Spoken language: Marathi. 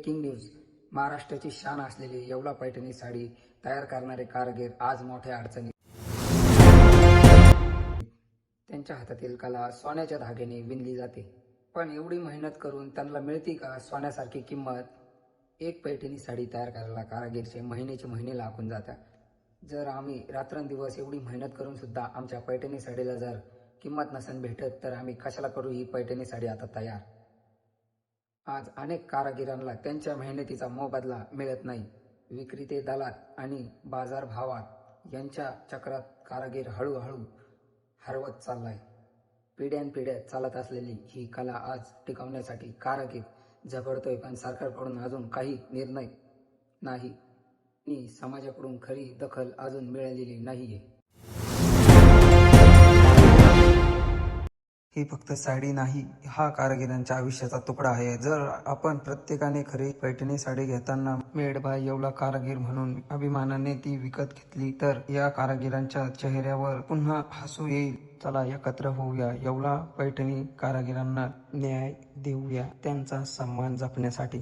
Breaking news. महाराष्ट्राची शान असलेली येवला पैठणी साडी तयार करणारे कारागीर आज मोठ्या अडचणीत त्यांच्या हातातील कला सोन्याच्या धाग्याने विणली जाते. पण एवढी मेहनत करून त्यांना मिळते का सोन्यासारखी किंमत? एक पैठणी साडी तयार करायला कारागीरचे महिन्याचे महिने लागून जातात. जर आम्ही रात्रंदिवस एवढी मेहनत करून सुद्धा आमच्या पैठणी साडीला जर किंमत नसेल भेटत तर आम्ही कशाला करू ही पैठणी साडी आता तयार? आज अनेक कारागिरांना त्यांच्या मेहनतीचा मोबदला मिळत नाही. विक्रेते दलाल आणि बाजार भावात यांच्या चक्रात कारागीर हळूहळू हरवत चाललाय. पिढ्यानपिढ्या चालत असलेली ही कला आज टिकवण्यासाठी कारागीर झगडतोय पण सरकारकडून अजून काही निर्णय नाही. आणि समाजाकडून खरी दखल अजून मिळालेली नाहीये. ही फक्त साडी नाही हा कारागिरांच्या आयुष्याचा तुकडा आहे. जर आपण प्रत्येकाने खरी पैठणी साडी घेताना मेडबाय येवला कारागीर म्हणून अभिमानाने ती विकत घेतली तर या कारागिरांच्या चेहऱ्यावर पुन्हा हसू येईल. चला एकत्र होऊया. येवला पैठणी कारागिरांना न्याय देऊया. त्यांचा सन्मान जपण्यासाठी.